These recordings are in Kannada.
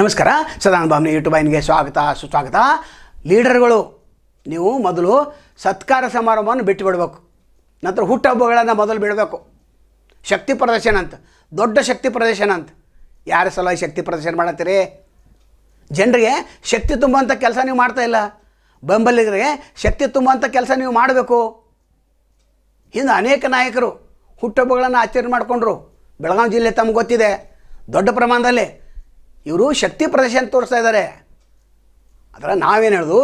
ನಮಸ್ಕಾರ. ಸದಾನಂದ ಬಾಮ್ನಿ ಯೂಟ್ಯೂಬ್ ಐನ್ಗೆ ಸ್ವಾಗತ, ಸುಸ್ವಾಗತ. ಲೀಡರ್ಗಳು, ನೀವು ಮೊದಲು ಸತ್ಕಾರ ಸಮಾರಂಭವನ್ನು ಬಿಟ್ಟು ಬಿಡಬೇಕು. ನಂತರ ಹುಟ್ಟಹಬ್ಬಗಳನ್ನು ಮೊದಲು ಬಿಡಬೇಕು. ಶಕ್ತಿ ಪ್ರದರ್ಶನ ಅಂತ, ದೊಡ್ಡ ಶಕ್ತಿ ಪ್ರದರ್ಶನ ಅಂತ. ಯಾರ ಸಲುವಾಗಿ ಶಕ್ತಿ ಪ್ರದರ್ಶನ ಮಾಡತ್ತೀರಿ? ಜನರಿಗೆ ಶಕ್ತಿ ತುಂಬುವಂಥ ಕೆಲಸ ನೀವು ಮಾಡ್ತಾ ಇಲ್ಲ. ಬೆಂಬಲಿಗರಿಗೆ ಶಕ್ತಿ ತುಂಬುವಂಥ ಕೆಲಸ ನೀವು ಮಾಡಬೇಕು. ಹಿಂದೆ ಅನೇಕ ನಾಯಕರು ಹುಟ್ಟಹಬ್ಬಗಳನ್ನು ಆಚರಣೆ ಮಾಡಿಕೊಂಡ್ರು. ಬೆಳಗಾವಿ ಜಿಲ್ಲೆ ತಮ್ಗೆ ಗೊತ್ತಿದೆ. ದೊಡ್ಡ ಪ್ರಮಾಣದಲ್ಲಿ ಇವರು ಶಕ್ತಿ ಪ್ರದರ್ಶನ ತೋರಿಸ್ತಾ ಇದ್ದಾರೆ. ಅದರ ನಾವೇನು ಹೇಳೋದು?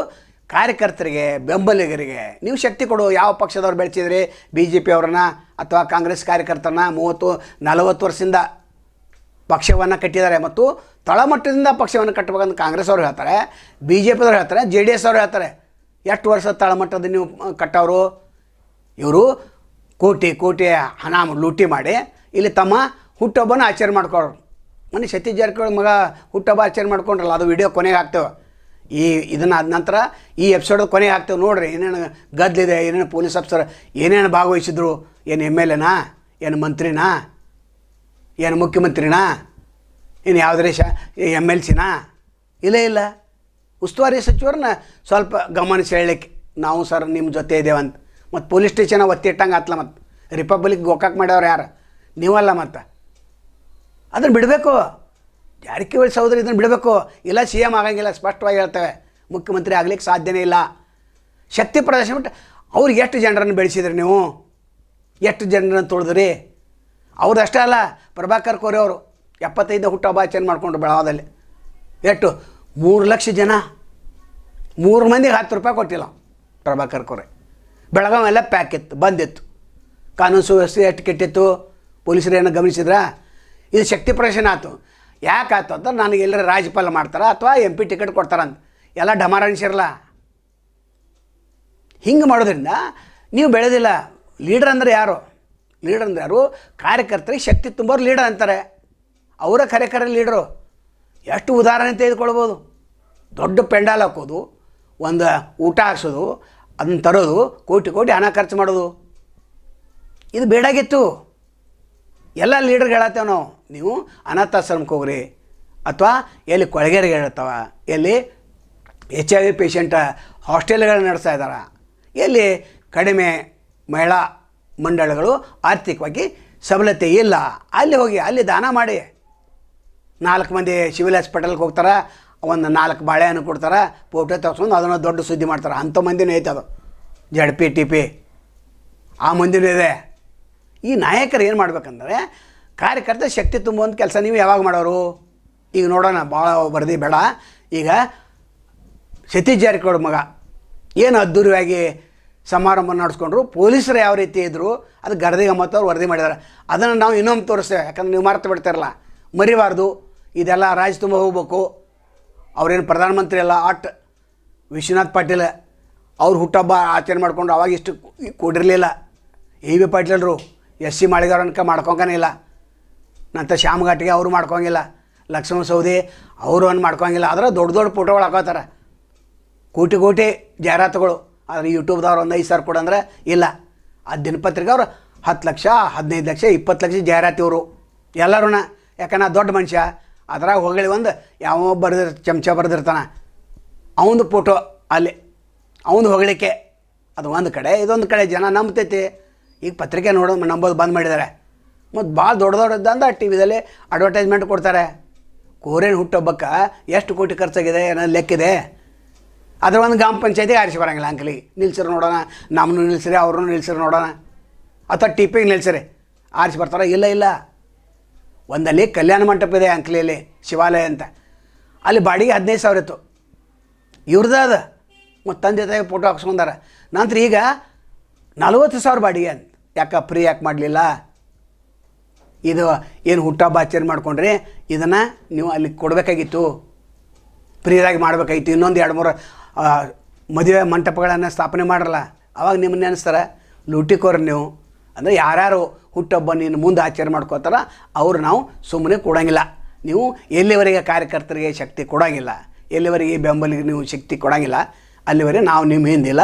ಕಾರ್ಯಕರ್ತರಿಗೆ, ಬೆಂಬಲಿಗರಿಗೆ, ನೀವು ಶಕ್ತಿ ಕೊಡು, ಯಾವ ಪಕ್ಷದವ್ರು ಬೆಳೆಸಿದ್ರಿ? ಬಿ ಜೆ ಪಿ ಅವ್ರನ್ನ ಅಥವಾ ಕಾಂಗ್ರೆಸ್ ಕಾರ್ಯಕರ್ತರನ್ನ ಮೂವತ್ತು, ನಲವತ್ತು ವರ್ಷದಿಂದ ಪಕ್ಷವನ್ನು ಕಟ್ಟಿದ್ದಾರೆ ಮತ್ತು ತಳಮಟ್ಟದಿಂದ ಪಕ್ಷವನ್ನು ಕಟ್ಟಬೇಕಂತ ಕಾಂಗ್ರೆಸ್ ಅವರು ಹೇಳ್ತಾರೆ. ಬಿ ಜೆ ಪಿದವ್ರು ಹೇಳ್ತಾರೆ, ಜೆ ಡಿ ಎಸ್ ಅವರು ಹೇಳ್ತಾರೆ. ಎಷ್ಟು ವರ್ಷ ತಳಮಟ್ಟದ ನೀವು ಕಟ್ಟವರು? ಇವರು ಕೋಟಿ ಕೋಟಿ ಹಣ ಲೂಟಿ ಮಾಡಿ ಇಲ್ಲಿ ತಮ್ಮ ಹುಟ್ಟೊಬ್ಬನ ಆಚರಣೆ ಮಾಡ್ಕೊಳ್ಳೋರು ಮೊನ್ನೆ ಸತೀಶ್ ಜಾರಕಿಹೊಳಿ ಮಗ ಹುಟ್ಟುಹಬ್ಬ ಆಚರಣೆ ಮಾಡ್ಕೊಂಡ್ರಲ್ಲ, ಅದು ವಿಡಿಯೋ ಕೊನೆಗೆ ಹಾಕ್ತೇವೆ. ಈ ಇದನ್ನು ಆದ ನಂತರ ಈ ಎಪಿಸೋಡ್ ಕೊನೆಗೆ ಹಾಕ್ತೇವೆ ನೋಡ್ರಿ, ಏನೇನು ಗದ್ದಲಿದೆ ಏನೇನು ಪೊಲೀಸ್ ಆಫೀಸರ್ ಏನೇನು ಭಾಗವಹಿಸಿದ್ರು, ಏನು ಎಂ ಎಲ್ ಎನಾ ಏನು ಮಂತ್ರಿನಾ, ಏನು ಮುಖ್ಯಮಂತ್ರಿನಾ, ಏನು ಯಾವುದೇ ಶ ಎಂ ಎಲ್ ಸಿನಾ ಇಲ್ಲೇ ಇಲ್ಲ. ಉಸ್ತುವಾರಿ ಸಚಿವರನ್ನ ಸ್ವಲ್ಪ ಗಮನಿಸಿ ಹೇಳಲಿಕ್ಕೆ, ನಾವು ಸರ್ ನಿಮ್ಮ ಜೊತೆ ಇದ್ದೇವೆ ಅಂತ. ಮತ್ತು ಪೊಲೀಸ್ ಸ್ಟೇಷನ್ ಒತ್ತಿ ಇಟ್ಟಂಗೆ ಆತ್ಲ ಮತ್ತು. ರಿಪಬ್ಲಿಕ್ ಗೋಕಾಕ್ ಮಾಡ್ಯವ್ರು ಯಾರು? ನೀವಲ್ಲ ಮತ್ತು. ಅದನ್ನು ಬಿಡಬೇಕು. ಜಾರಕಿಹೊಳಿ ಸಹೋದರಿ ಇದನ್ನು ಬಿಡಬೇಕು. ಇಲ್ಲ ಸಿ ಎಂ ಆಗಂಗಿಲ್ಲ, ಸ್ಪಷ್ಟವಾಗಿ ಹೇಳ್ತೇವೆ. ಮುಖ್ಯಮಂತ್ರಿ ಆಗಲಿಕ್ಕೆ ಸಾಧ್ಯನೇ ಇಲ್ಲ. ಶಕ್ತಿ ಪ್ರದರ್ಶನ ಬಿಟ್ಟು ಅವ್ರಿಗೆ ಎಷ್ಟು ಜನರನ್ನು ಬೆಳೆಸಿದ್ರಿ ನೀವು? ಎಷ್ಟು ಜನರನ್ನು ತೊಳೆದ್ರಿ? ಅವ್ರದ್ದು ಅಷ್ಟೇ ಅಲ್ಲ, ಪ್ರಭಾಕರ್ ಕೋರೆ ಅವರು ಎಪ್ಪತ್ತೈದು ಹುಟ್ಟುಹಬ್ಬ ಆಚರಣೆ ಮಾಡಿಕೊಂಡ್ರು ಬೆಳಗಾವದಲ್ಲಿ ಎಷ್ಟು? ಮೂರು ಲಕ್ಷ ಜನ. ಮೂರು ಮಂದಿಗೆ ಹತ್ತು ರೂಪಾಯಿ ಕೊಟ್ಟಿಲ್ಲ ಪ್ರಭಾಕರ್ ಕೋರೆ. ಬೆಳಗಾವೆಲ್ಲ ಪ್ಯಾಕ್ ಇತ್ತು, ಬಂದಿತ್ತು. ಕಾನೂನು ಸುವ್ಯವಸ್ಥೆ ಎಷ್ಟು ಕೆಟ್ಟಿತ್ತು? ಪೊಲೀಸರು ಏನೋ ಗಮನಿಸಿದ್ರಾ? ಇದು ಶಕ್ತಿ ಪ್ರದರ್ಶನ ಆಯ್ತು. ಯಾಕೆ ಆಯ್ತು ಅಂತ ನನಗೆ ಎಲ್ಲರ ರಾಜ್ಯಪಾಲ ಮಾಡ್ತಾರ ಅಥವಾ ಎಂ ಪಿ ಟಿಕೆಟ್ ಕೊಡ್ತಾರಂತ ಎಲ್ಲ ಡಮಾರ ಅನಿಸಿರಲ್ಲ ಹಿಂಗೆ ಮಾಡೋದ್ರಿಂದ ನೀವು ಬೆಳೆದಿಲ್ಲ. ಲೀಡರ್ ಅಂದರೆ ಯಾರು? ಲೀಡರ್ ಅಂದರೆ ಯಾರು? ಕಾರ್ಯಕರ್ತರಿಗೆ ಶಕ್ತಿ ತುಂಬೋರು ಲೀಡರ್ ಅಂತಾರೆ. ಅವರ ಕಾರ್ಯಕರ ಲೀಡರು. ಎಷ್ಟು ಉದಾಹರಣೆ ತೆಗೆದುಕೊಳ್ಬೋದು? ದೊಡ್ಡ ಪೆಂಡಾಲ್ ಹಾಕೋದು, ಒಂದು ಊಟ ಹಾಕ್ಸೋದು, ಅದನ್ನು ತರೋದು, ಕೋಟಿ ಕೋಟಿ ಹಣ ಖರ್ಚು ಮಾಡೋದು. ಇದು ಬೇಡಾಗಿತ್ತು ಎಲ್ಲ ಲೀಡರ್ಗೆ ಹೇಳತ್ತೇವೆ ನಾವು, ನೀವು ಅನಾಥಾಶ್ರಮಕ್ಕೆ ಹೋಗ್ರಿ, ಅಥವಾ ಎಲ್ಲಿ ಕೊಳಗೇರಿಗೆ ಹೇಳ್ತಾವ, ಎಲ್ಲಿ ಎಚ್ ಐ ವಿ ಪೇಷಂಟ್ ಹಾಸ್ಟೆಲ್ಗಳನ್ನ ನಡೆಸ್ತಾ ಇದ್ದಾರೆ, ಎಲ್ಲಿ ಕಡಿಮೆ ಮಹಿಳಾ ಮಂಡಳಗಳು ಆರ್ಥಿಕವಾಗಿ ಸಬಲತೆ ಇಲ್ಲ, ಅಲ್ಲಿ ಹೋಗಿ, ಅಲ್ಲಿ ದಾನ ಮಾಡಿ. ನಾಲ್ಕು ಮಂದಿ ಸಿವಿಲ್ ಹಾಸ್ಪಿಟಲ್ಗೆ ಹೋಗ್ತಾರೆ, ಒಂದು ನಾಲ್ಕು ಬಾಳೆಹಣ್ಣು ಕೊಡ್ತಾರೆ ಫೋಟೋ ತೋರಿಸ್ಕೊಂಡು ಅದನ್ನು ದೊಡ್ಡ ಸುದ್ದಿ ಮಾಡ್ತಾರೆ. ಅಂಥ ಮಂದಿನೂ ಐತೆ ಅದು ಜಡ್ ಪಿ, ಟಿ ಪಿ, ಆ ಮಂದಿನೂ ಇದೆ. ಈ ನಾಯಕರು ಏನು ಮಾಡ್ಬೇಕಂದ್ರೆ, ಕಾರ್ಯಕರ್ತ ಶಕ್ತಿ ತುಂಬುವಂಥ ಕೆಲಸ ನೀವು ಯಾವಾಗ ಮಾಡೋರು? ಈಗ ನೋಡೋಣ ಭಾಳ ವರದಿ ಬೇಡ. ಈಗ ಸತೀಶ್ ಜಾರಕಿಹೊಳಿ ಮಗ, ಏನು ಅದ್ದೂರಿಯಾಗಿ ಸಮಾರಂಭ ನಡೆಸ್ಕೊಂಡ್ರು? ಪೊಲೀಸರು ಯಾವ ರೀತಿ ಇದ್ದರು ಅದು ಗರದಿ ಗಮ್ಮತ್ತವ್ರು ವರದಿ ಮಾಡಿದ್ದಾರೆ ಅದನ್ನು ನಾವು ಇನ್ನೊಮ್ಮೆ ತೋರಿಸ್ತೇವೆ, ಯಾಕಂದ್ರೆ ನೀವು ಮರೆತು ಬಿಡ್ತಾರಲ್ಲ. ಮರಿಬಾರ್ದು. ಇದೆಲ್ಲ ರಾಜ್ ತುಂಬ ಹೋಗ್ಬೇಕು. ಅವ್ರೇನು ಪ್ರಧಾನಮಂತ್ರಿ ಅಲ್ಲ, ಆಟ್ ವಿಶ್ವನಾಥ್ ಪಾಟೀಲ್. ಅವ್ರು ಹುಟ್ಟಬ್ಬ ಆಚರಣೆ ಮಾಡ್ಕೊಂಡು ಅವಾಗ ಇಷ್ಟು ಕೊಡಿರಲಿಲ್ಲ. ಎ ವಿ ಪಾಟೀಲ್ರು ಎಸ್ ಸಿ ಮಾಡಿದವ್ರು ಅನ್ಕ ಮಾಡ್ಕೊಂಕನೇ ಇಲ್ಲ. ನಂತರ ಶ್ಯಾಮ್ ಘಾಟಿಗೆ ಅವರು ಮಾಡ್ಕೊಂಗಿಲ್ಲ. ಲಕ್ಷ್ಮಣ ಸೌದಿ ಅವರು ಅನ್ನು ಮಾಡ್ಕೊಂಗಿಲ್ಲ. ಆದ್ರೆ ದೊಡ್ಡ ದೊಡ್ಡ ಫೋಟೋಗಳು ಹಾಕೋತಾರೆ. ಕೋಟಿ ಕೋಟಿ ಜಾಹೀರಾತುಗಳು. ಆದರೆ ಯೂಟ್ಯೂಬ್ದವ್ರು ಒಂದು ಐದು ಸಾವಿರ ಕೊಡಂದ್ರೆ ಇಲ್ಲ. ಆ ದಿನಪತ್ರಿಕೆ ಅವರು ಹತ್ತು ಲಕ್ಷ, ಹದಿನೈದು ಲಕ್ಷ, ಇಪ್ಪತ್ತು ಲಕ್ಷ ಜಾಹೀರಾತು ಇವರು. ಎಲ್ಲರೂ ಯಾಕಂದ್ರೆ ದೊಡ್ಡ ಮನುಷ್ಯ. ಅದ್ರಾಗ ಹೋಗಲಿ ಒಂದು ಯಾವ ಬರೆದಿರ್, ಚಮಚ ಬರೆದಿರ್ತಾನೆ. ಅವನದು ಫೋಟೋ ಅಲ್ಲಿ. ಅವನು ಹೊಗಳಿಕೆ. ಅದು ಒಂದು ಕಡೆ, ಇದೊಂದು ಕಡೆ ಜನ ನಂಬ್ತೈತಿ. ಈಗ ಪತ್ರಿಕೆ ನೋಡೋದು ನಂಬೋದು ಬಂದ್ ಮಾಡಿದ್ದಾರೆ. ಮತ್ತು ಭಾಳ ದೊಡ್ಡ ದೊಡ್ಡದಂದ ಟಿ ವಿದಲ್ಲಿ ಅಡ್ವರ್ಟೈಸ್ಮೆಂಟ್ ಕೊಡ್ತಾರೆ. ಕೋರೇನು ಹುಟ್ಟೊಬ್ಬಕ್ಕೆ ಎಷ್ಟು ಕೋಟಿ ಖರ್ಚಾಗಿದೆ ಏನೋ ಲೆಕ್ಕಿದೆ? ಅದ್ರ ಒಂದು ಗ್ರಾಮ ಪಂಚಾಯತಿಗೆ ಆರಿಸಿ ಬರಂಗಿಲ್ಲ ಅಂಕಲಿ. ನಿಲ್ಸಿರು ನೋಡೋಣ ನಮ್ಮನ್ನು ನಿಲ್ಸಿರಿ ಅವ್ರನ್ನೂ ನಿಲ್ಸಿರಿ ನೋಡೋಣ. ಅಥವಾ ಟಿಪ್ಪಿಗೆ ನಿಲ್ಸಿರಿ. ಆರಿಸಿ ಬರ್ತಾರ? ಇಲ್ಲ ಇಲ್ಲ. ಒಂದಲ್ಲಿ ಕಲ್ಯಾಣ ಮಂಟಪ ಇದೆ ಅಂಕಲಿಯಲ್ಲಿ ಶಿವಾಲಯ ಅಂತ. ಅಲ್ಲಿ ಬಾಡಿಗೆ ಹದಿನೈದು ಸಾವಿರ ಇತ್ತು. ಇವ್ರದ್ದು ಅದ. ಮತ್ತು ತಂದೆ ತಾಯಿ ಫೋಟೋ ಹಾಕ್ಸ್ಕೊಂಡಾರ. ನಂತರ ಈಗ ನಲ್ವತ್ತು ಸಾವಿರ ಬಾಡಿಗೆ ಅಂತ ಯಾಕೆ ಫ್ರೀ ಯಾಕೆ ಮಾಡಲಿಲ್ಲ? ಇದು ಏನು ಹುಟ್ಟಬ್ಬ ಆಚರಣೆ ಮಾಡ್ಕೊಂಡ್ರಿ? ಇದನ್ನು ನೀವು ಅಲ್ಲಿ ಕೊಡಬೇಕಾಗಿತ್ತು. ಫ್ರೀಯಾಗಿ ಮಾಡಬೇಕಾಗಿತ್ತು. ಇನ್ನೊಂದು ಎರಡು ಮೂರು ಮದುವೆ ಮಂಟಪಗಳನ್ನು ಸ್ಥಾಪನೆ ಮಾಡಲ್ಲ ಅವಾಗ ನಿಮ್ಮನ್ನ ನೆನೆಸ್ತಾರೆ ಲೂಟಿಕೋರು ನೀವು. ಅಂದರೆ ಯಾರ್ಯಾರು ಹುಟ್ಟಬ್ಬ ನೀನು ಮುಂದೆ ಆಚರಣೆ ಮಾಡ್ಕೋತಾರ, ಅವ್ರು ನಾವು ಸುಮ್ಮನೆ ಕೊಡೋಂಗಿಲ್ಲ. ನೀವು ಎಲ್ಲಿವರೆಗೆ ಕಾರ್ಯಕರ್ತರಿಗೆ ಶಕ್ತಿ ಕೊಡೋಂಗಿಲ್ಲ, ಎಲ್ಲಿವರೆಗೆ ಬೆಂಬಲಿಗೆ ನೀವು ಶಕ್ತಿ ಕೊಡೋಂಗಿಲ್ಲ ಅಲ್ಲಿವರೆಗೆ ನಾವು ನಿಮ್ಮ ಹಿಂದಿಲ್ಲ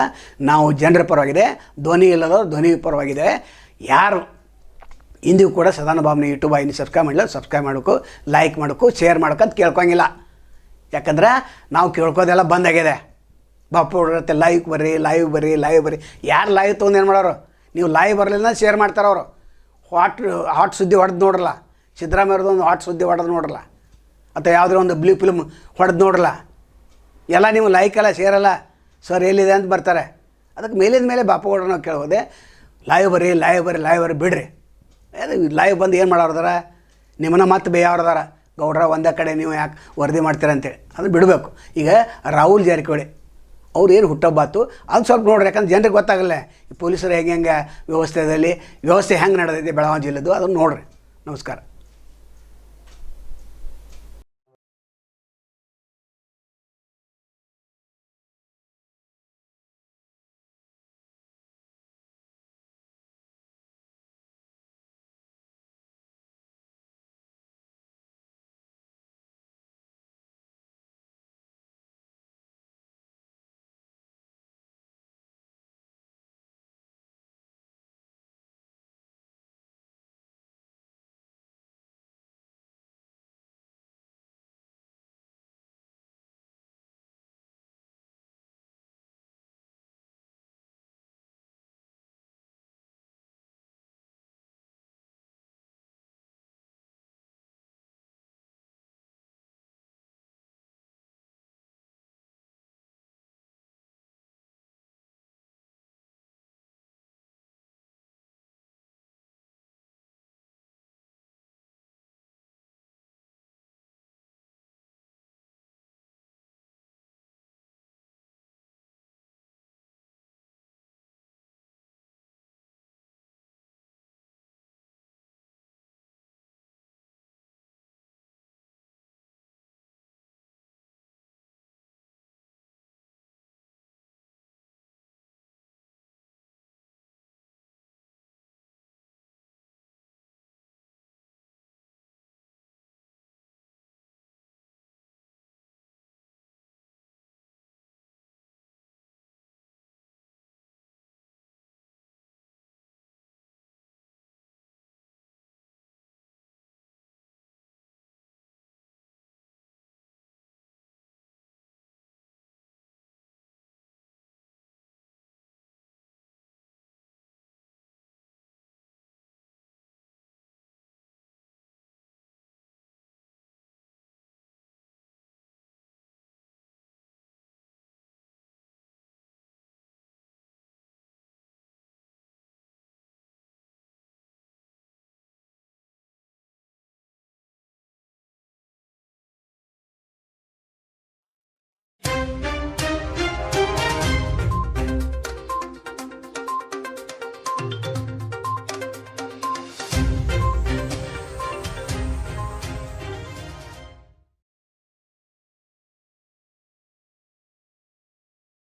ನಾವು ಜನರ ಪರವಾಗಿದೆ. ಧ್ವನಿ ಇಲ್ಲದವರು ಧ್ವನಿ ಪರವಾಗಿದೆ. ಯಾರು ಇಂದಿಗೂ ಕೂಡ ಸದಾನ ಭಾವನೆ ಯೂಟ್ಯೂಬ್ ಆಗಿ ಸಬ್ಸ್ಕ್ರೈಬ್ ಮಾಡಲ್ಲ ಸಬ್ಸ್ಕ್ರೈಬ್ ಮಾಡಬೇಕು ಲೈಕ್ ಮಾಡಬೇಕು ಶೇರ್ ಮಾಡ್ಕೊಂತ ಕೇಳ್ಕೊಂಗಿಲ್ಲ. ಯಾಕಂದ್ರೆ ನಾವು ಕೇಳ್ಕೋದೆಲ್ಲ ಬಂದಾಗಿದೆ ಬಾಪು ಹೊಡ್ರತ್ತೆ ಲೈವ್ ಬರ್ರಿ ಲೈವ್ ಬರ್ರಿ ಲೈವ್ ಬರ್ರಿ. ಯಾರು ಲೈವ್ ತೊಗೊಂಡು ಏನು ಮಾಡೋರು? ನೀವು ಲೈವ್ ಬರಲಿಲ್ಲ ಶೇರ್ ಮಾಡ್ತಾರೆ ಅವರು. ಹಾಟ್ ಹಾಟ್ ಸುದ್ದಿ ಹೊಡೆದು ನೋಡ್ರಲ್ಲ. ಸಿದ್ದರಾಮಯ್ಯವ್ರದ್ದು ಒಂದು ಹಾಟ್ ಸುದ್ದಿ ಹೊಡೆದು ನೋಡ್ರಲ್ಲ. ಅಥವಾ ಯಾವುದೇ ಒಂದು ಬ್ಲೂ ಫಿಲ್ಮ್ ಹೊಡೆದು ನೋಡ್ರಲ್ಲ. ಎಲ್ಲ ನೀವು ಲೈಕ್ ಅಲ್ಲ ಶೇರ್ ಅಲ್ಲ. ಸರ್ ಎಲ್ಲಿದೆ ಅಂತ ಬರ್ತಾರೆ. ಅದಕ್ಕೆ ಮೇಲಿಂದ ಮೇಲೆ ಬಾಪುಗೌಡ ನಾವು ಕೇಳ್ಬೋದೆ ಲೈವ್ ಬರ್ರಿ ಲೈವ್ ಬರ್ರಿ ಲೈವ್ ಬರ್ರಿ, ಬಿಡ್ರಿ. ಅದು ಲೈವ್ ಬಂದು ಏನು ಮಾಡೋರ್ದಾರ ನಿಮ್ಮನ್ನ ಮತ್ತೆ ಬೇಯವ್ರದಾರ ಗೌಡ್ರ, ಒಂದೇ ಕಡೆ ನೀವು ಯಾಕೆ ವರದಿ ಮಾಡ್ತೀರ ಅಂತೇಳಿ. ಅದು ಬಿಡಬೇಕು. ಈಗ ರಾಹುಲ್ ಜಾರಕಿಹೊಳಿ, ಅವ್ರು ಏನು ಹುಟ್ಟಬ್ಬಾತು ಅದು ಸ್ವಲ್ಪ ನೋಡ್ರಿ, ಯಾಕಂದ್ರೆ ಜನರಿಗೆ ಗೊತ್ತಾಗಲ್ಲ. ಈ ಪೊಲೀಸರು ಹೆಂಗೆ ಹೆಂಗೆ ವ್ಯವಸ್ಥೆಯಲ್ಲಿ ವ್ಯವಸ್ಥೆ ಹೆಂಗೆ ನಡೆದೈತೆ ಬೆಳಗಾವಿ ಜಿಲ್ಲೆದು, ಅದನ್ನು ನೋಡ್ರಿ. ನಮಸ್ಕಾರ.